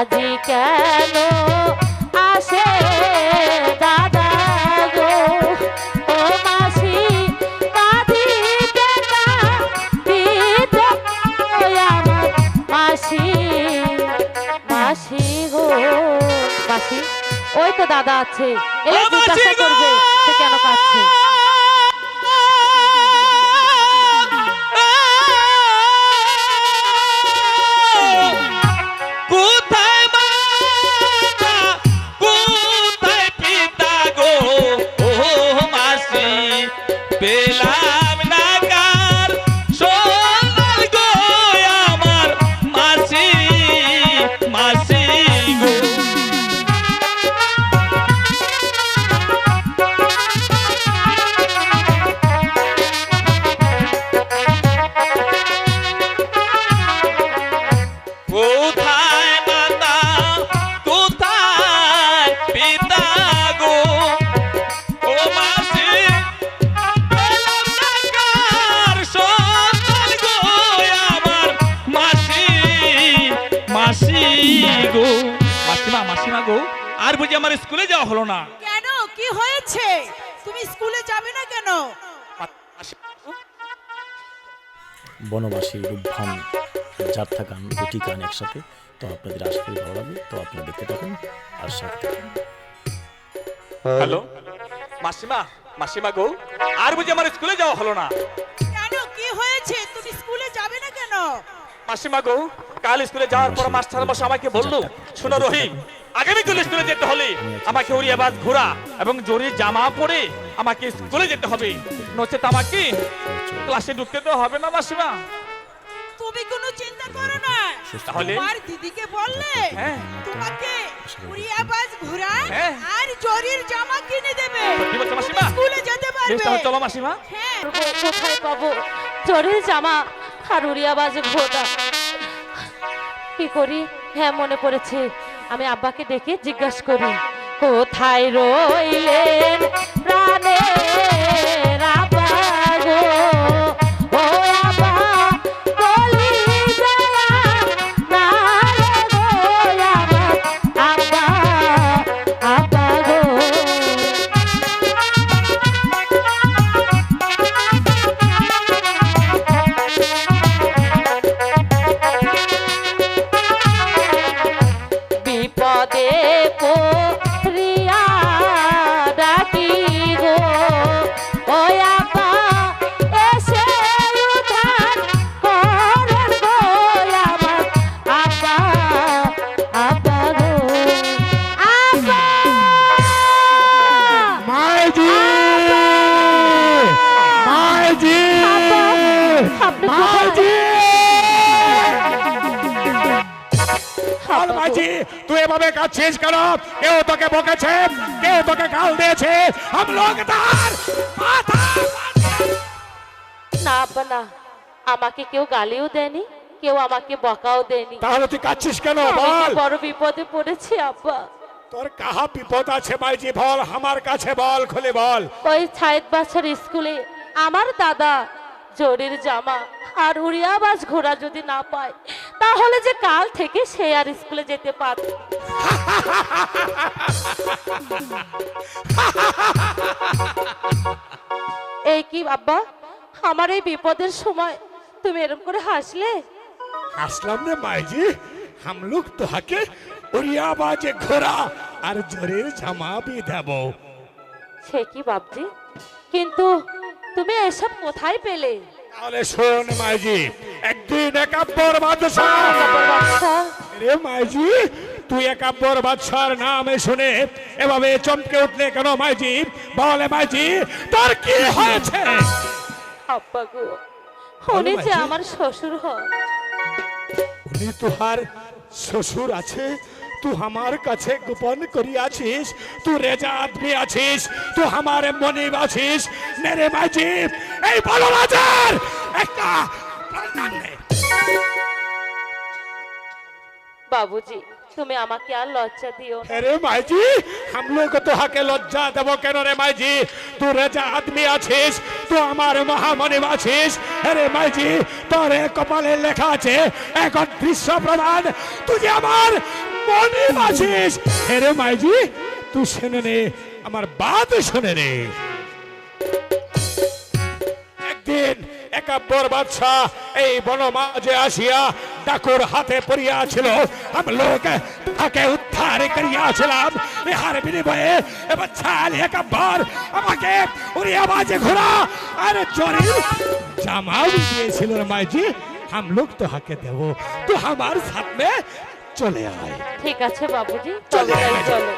আজি কেন আসে দাদা গো? ও মাসি কাঁদি কেনা দিতে আমার মাসি মাসি গো মাসি। ওই তো দাদা আছে এলে জিজ্ঞাসা করবে সে কেন কাছে গো মাসিমা মাসিমা গো আর বুঝি আমার স্কুলে যাওয়া হলো না? কেন? কি হয়েছে? তুমি স্কুলে যাবে না কেন? বনবাসী রূপভান যাত্রা গান দুটি গান একসাথে। তো আপনাদের আশা করি ভালো লাগবে তো আপনারা দেখতে থাকুন আর সাথে থাকুন। হ্যালো? মাসিমা মাসিমা গো আর বুঝি আমার স্কুলে যাওয়া হলো না? কেন? কি হয়েছে? তুমি স্কুলে যাবে না কেন? মাসিমা গো কাল স্কুলে যাওয়ার পর মাস্টার মশাই আমাকে বলল শোনো রহিম আগামী কাল স্কুলে যেতে হলে আমাকে উড়িয়াবাজ ঘোড়া এবং জরির জামা পরে আমাকে স্কুলে যেতে হবে নচেত আমাকে ক্লাসে ঢুকতে তো হবে না মাসিমা তুমি কোনো চিন্তা করো না তাহলে? তোমার দিদিকে বললে হ্যাঁ। তোমাকে উড়িয়াবাজ ঘোড়া হ্যাঁ। আর জরির জামা কিনে দেবে মাসিমা স্কুলে যেতে পারবে চলো মাসিমা হ্যাঁ কোথায় পাবো চরের জামা আর বাজে ভোটা কি করি? হ্যাঁ মনে পড়েছে। আমি আব্বাকে ডেকে জিজ্ঞাসা করি, কোথায় রইলেন? প্রাণে কেউ গালিও দেয়নি কেউ আমাকে বকাও দেয়নি। তুই বড় বিপদে পড়েছি আব্বা। তোর কাহা বিপদ আছে মাইজি বল। আমার কাছে বল খুলে বল। ওই স্কুলে আমার দাদা জোরের জামা আর উড়িয়াবাস ঘোড়া যদি না পায় তাহলে যে কাল থেকে সে আর স্কুলে যেতে পারে এই কি বাবা আমার এই বিপদের সময় তুমি এরকম করে হাসলে? হাসলাম রে মাইজি হাম লোক উড়িয়া উড়িয়াবাজে ঘোড়া আর জোরের জামা বি সে কি বাবজি কিন্তু তুমি এসব কোথায় পেলে? তাহলে শোন মাইজি একদিন একাব্বর বাদশাহ বাচ্চা রে মাইজি তুই একাব্বর বাদশার নাম শুনে এভাবে চমকে উঠলে কেন মাইজি? বলে মাইজি তোর কি হয়েছে? আব্বা গো উনি যে আমার শ্বশুর হন উনি তোহার শ্বশুর আছে তুই আমার কাছে গোপন করিয়াছিস তুই রেজা আদমি আছিস তুই আমার মনে আছিস মেরে মাঝি এই বলো রাজার একটা বাবুজি তুমি আমাকে আর লজ্জা দিও আরে মাইজি হাম লোক তোহাকে লজ্জা দেব কেন রে মাইজি তুই রাজা আদমি আছিস তুই আমার মহামনে আছিস আরে মাইজি তোর কপালে লেখা আছে এক অদৃশ্য প্রমাণ তুই আমার মনিব আছিস আরে মাই জি তুই শুনে নে আমার বাদ শুনে নে একদিন একাব্বর বাদশাহ এই বনমাঝে আসিয়া ডাকুর হাতে পড়িয়াছিল আমি লোক তাকে উদ্ধার করিয়াছিলাম হার বিনিময়ে এবার ছাল একবার আমাকে উড়িয়া বাজে ঘোড়া আর জরির জামাও দিয়েছিল রে মাইজি हम लोग तो हके देवो तो हमारे साथ में চলে আয়। ঠিক আছে বাবুজি চলে চলো